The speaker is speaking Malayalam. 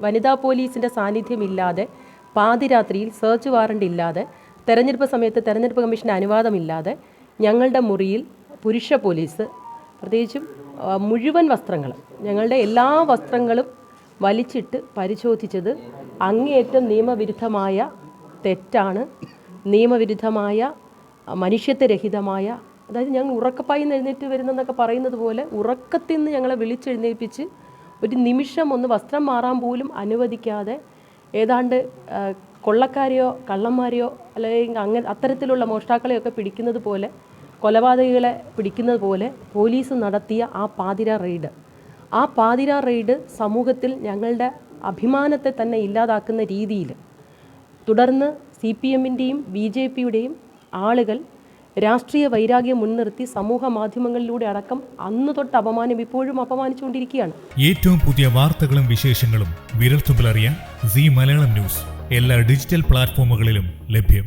വനിതാ പോലീസിന്റെ സാന്നിധ്യമില്ലാതെ പാതിരാത്രിയിൽ സെർച്ച് വാറണ്ട് ഇല്ലാതെ തെരഞ്ഞെടുപ്പ് സമയത്ത് തെരഞ്ഞെടുപ്പ് കമ്മീഷന്റെ അനുവാദമില്ലാതെ ഞങ്ങളുടെ മുറിയിൽ പുരുഷ പോലീസ് പ്രത്യേകിച്ചും മുഴുവൻ വസ്ത്രങ്ങൾ ഞങ്ങളുടെ എല്ലാ വസ്ത്രങ്ങളും വലിച്ചിട്ട് പരിശോധിച്ചത് അങ്ങേയറ്റം നിയമവിരുദ്ധമായ തെറ്റാണ്. നിയമവിരുദ്ധമായ മനുഷ്യത്വരഹിതമായ അതായത് ഞങ്ങൾ ഉറക്കപ്പായി എഴുന്നേറ്റ് വരുന്നെന്നൊക്കെ പറയുന്നത് പോലെ ഉറക്കത്തിൽ നിന്ന് ഞങ്ങളെ വിളിച്ചെഴുന്നേൽപ്പിച്ച് ഒരു നിമിഷം ഒന്ന് വസ്ത്രം മാറാൻ പോലും അനുവദിക്കാതെ ഏതാണ്ട് കൊള്ളക്കാരെയോ കള്ളന്മാരെയോ അല്ലെങ്കിൽ അങ്ങനെ അത്തരത്തിലുള്ള മോഷ്ടാക്കളെയൊക്കെ പിടിക്കുന്നത് പോലെ കൊലപാതകികളെ പിടിക്കുന്നത് പോലെ പോലീസ് നടത്തിയ ആ പാതിര റെയ്ഡ്. ആ പാതിര റെയ്ഡ് സമൂഹത്തിൽ ഞങ്ങളുടെ അഭിമാനത്തെ തന്നെ ഇല്ലാതാക്കുന്ന രീതിയിൽ. തുടർന്ന് സി പി എമ്മിന്റെയും ബി ജെ പിയുടെയും ആളുകൾ രാഷ്ട്രീയ വൈരാഗ്യം മുൻനിർത്തി സമൂഹ മാധ്യമങ്ങളിലൂടെ അടക്കം അന്ന് തൊട്ട് അപമാനം ഇപ്പോഴും അപമാനിച്ചുകൊണ്ടിരിക്കുകയാണ്. ഏറ്റവും പുതിയ വാർത്തകളും വിശേഷങ്ങളും വിരൽത്തുമ്പിലറിയാൻ സി മലയാളം ന്യൂസ്. എല്ലാ ഡിജിറ്റൽ പ്ലാറ്റ്ഫോമുകളിലും ലഭ്യം.